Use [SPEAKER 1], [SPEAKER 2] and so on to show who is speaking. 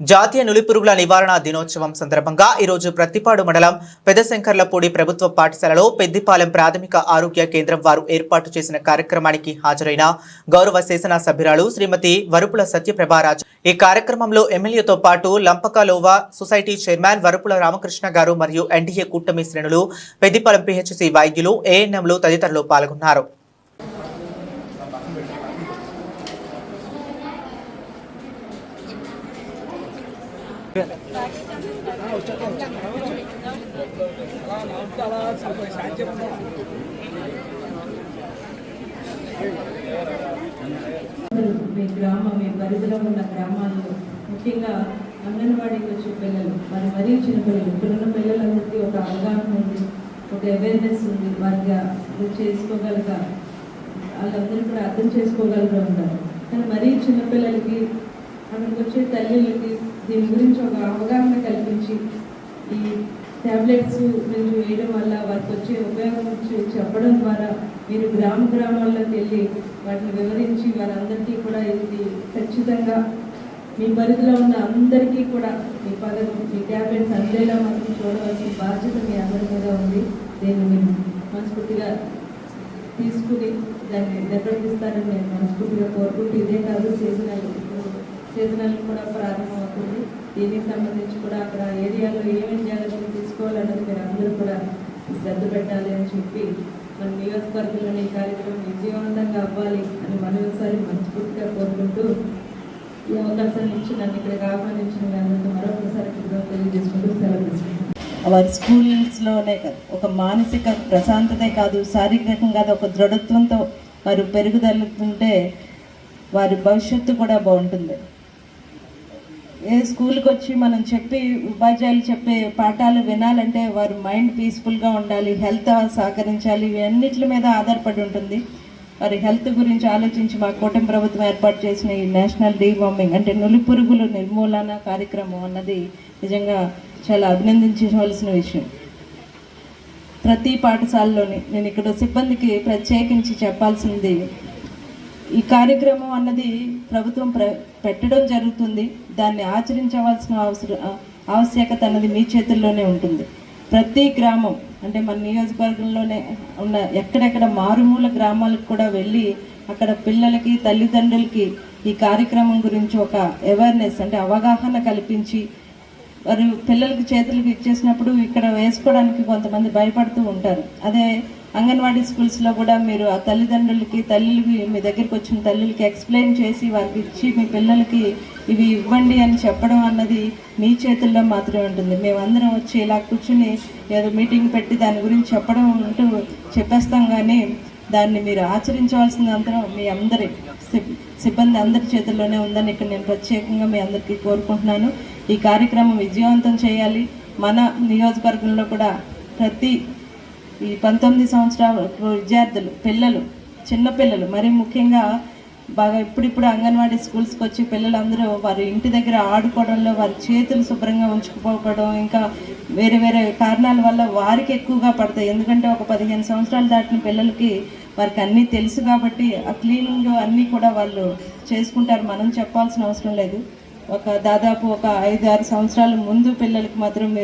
[SPEAKER 1] జాతీయ నులిపురుగుల నివారణ దినోత్సవం సందర్భంగా ఈరోజు ప్రత్తిపాడు మండలం పెదశంకర్లపూడి ప్రభుత్వ పాఠశాలలో పెద్దిపాలెం ప్రాథమిక ఆరోగ్య కేంద్రం వారు ఏర్పాటు చేసిన కార్యక్రమానికి హాజరైన గౌరవ శాసన సభ్యురాలు శ్రీమతి వరుపుల సత్యప్రభారాజ్. ఈ కార్యక్రమంలో ఎమ్మెల్యేతో పాటు లంపకలోవా సొసైటీ చైర్మన్ వరుపుల రామకృష్ణ గారు మరియు ఎన్డీఏ కూటమి శ్రేణులు పెద్దిపాలెం పిహెచ్సి వైద్యులు ఏఎన్ఎంలు తదితరులు పాల్గొన్నారు.
[SPEAKER 2] మీ గ్రామం మీ పరిధిలో ఉన్న గ్రామాల్లో ముఖ్యంగా అంగన్వాడీకి వచ్చే పిల్లలు మరి మరీ చిన్న పిల్లలు ఇప్పుడున్న పిల్లలందరికీ ఒక అవగాహన ఉంది ఒక అవేర్నెస్ ఉంది వారికి అది చేసుకోగలగ వాళ్ళందరూ కూడా అర్థం చేసుకోగలుగుతూ ఉంటారు కానీ మరీ చిన్నపిల్లలకి అక్కడికి వచ్చే తల్లులకి దీని గురించి ఒక అవగాహన కల్పించి ఈ ట్యాబ్లెట్స్ మీరు వేయడం వల్ల వారికి వచ్చే ఉపయోగం చెప్పడం ద్వారా మీరు గ్రామ గ్రామాల్లోకి వెళ్ళి వాటిని వివరించి వారందరికీ కూడా ఇది ఖచ్చితంగా మీ పరిధిలో ఉన్న అందరికీ కూడా మీ పథకం మీ ట్యాబ్లెట్స్ అందేలా మనకి చూడవలసిన బాధ్యత మీ అందరి మీద ఉంది. దీన్ని మీరు మనస్ఫూర్తిగా తీసుకుని దాన్ని నిర్వర్తిస్తారని నేను మనస్ఫూర్తిగా కోరుకుంటూ ఇదే కాదు సీజనల్ ఇప్పుడు సీజనల్ కూడా ప్రారంభమవుతుంది. దీనికి సంబంధించి కూడా అక్కడ ఏరియాలో ఏమేమి జాగ్రత్తలు తీసుకోవాలన్నది మీరు అందరూ కూడా శ్రద్ధ పెట్టాలి అని చెప్పి మన నియోజకవర్గంలోని ఈ కార్యక్రమం విజయవంతంగా అవ్వాలి అని మరోసారి మనస్ఫూర్తిగా కోరుకుంటూ ఈ అవకాశాన్ని ఇచ్చి నన్ను ఇక్కడికి ఆహ్వానించిన మీ మరొకసారి తెలియజేసుకుంటూ సెలవు తీసుకుంటాను
[SPEAKER 3] వారి స్కూల్స్లోనే కాదు ఒక మానసిక ప్రశాంతతే కాదు శారీరకంగా ఒక దృఢత్వంతో వారు పెరుగుదలుతుంటే వారి భవిష్యత్తు కూడా బాగుంటుంది. ఏ స్కూల్కి వచ్చి మనం చెప్పి ఉపాధ్యాయులు చెప్పే పాఠాలు వినాలంటే వారు మైండ్ పీస్ఫుల్గా ఉండాలి హెల్త్ సహకరించాలి ఇవన్నిటి మీద ఆధారపడి ఉంటుంది. వారి హెల్త్ గురించి ఆలోచించి మా కూటమి ప్రభుత్వం ఏర్పాటు చేసిన ఈ నేషనల్ డీవార్మింగ్ అంటే నులి పురుగులు నిర్మూలన కార్యక్రమం అన్నది నిజంగా చాలా అభినందించవలసిన విషయం. ప్రతి పాఠశాలలోని నేను ఇక్కడ సిబ్బందికి ప్రత్యేకించి చెప్పాల్సింది ఈ కార్యక్రమం అన్నది ప్రభుత్వం ప్ర పెట్టడం జరుగుతుంది. దాన్ని ఆచరించవలసిన అవసరం ఆవశ్యకత అన్నది మీ చేతుల్లోనే ఉంటుంది. ప్రతి గ్రామం అంటే మన నియోజకవర్గంలోనే ఉన్న ఎక్కడెక్కడ మారుమూల గ్రామాలకు కూడా వెళ్ళి అక్కడ పిల్లలకి తల్లిదండ్రులకి ఈ కార్యక్రమం గురించి ఒక అవేర్నెస్ అంటే అవగాహన కల్పించి వారు పిల్లలకి చేతులకు ఇచ్చేసినప్పుడు ఇక్కడ వేసుకోవడానికి కొంతమంది భయపడుతూ ఉంటారు. అదే అంగన్వాడీ స్కూల్స్లో కూడా మీరు ఆ తల్లిదండ్రులకి తల్లులకి మీ దగ్గరికి వచ్చిన తల్లులకి ఎక్స్ప్లెయిన్ చేసి వారికి ఇచ్చి మీ పిల్లలకి ఇవి ఇవ్వండి అని చెప్పడం అన్నది మీ చేతుల్లో మాత్రమే ఉంటుంది. మేమందరం వచ్చి ఇలా కూర్చుని ఏదో మీటింగ్ పెట్టి దాని గురించి చెప్పడం అంటూ చెప్పేస్తాం కానీ దాన్ని మీరు ఆచరించవలసింది అందరం మీ అందరి సిబ్బంది అందరి చేతుల్లోనే ఉందని ఇక్కడ నేను ప్రత్యేకంగా మీ అందరికీ కోరుకుంటున్నాను. ఈ కార్యక్రమం విజయవంతం చేయాలి. మన నియోజకవర్గంలో కూడా ప్రతి ఈ పంతొమ్మిది సంవత్సరాల విద్యార్థులు పిల్లలు చిన్నపిల్లలు మరి ముఖ్యంగా బాగా ఇప్పుడిప్పుడు అంగన్వాడీ స్కూల్స్కి వచ్చి పిల్లలందరూ వారి ఇంటి దగ్గర ఆడుకోవడంలో వారి చేతులు శుభ్రంగా ఉంచుకుపోవడం ఇంకా వేరే వేరే కారణాల వల్ల వారికి ఎక్కువగా పడతాయి. ఎందుకంటే ఒక పదిహేను సంవత్సరాలు దాటిన పిల్లలకి వారికి అన్నీ తెలుసు కాబట్టి ఆ క్లీనింగ్ అన్నీ కూడా వాళ్ళు చేసుకుంటారు. మనం చెప్పాల్సిన అవసరం లేదు. ఒక దాదాపు ఒక ఐదు ఆరు సంవత్సరాల ముందు పిల్లలకి మాత్రం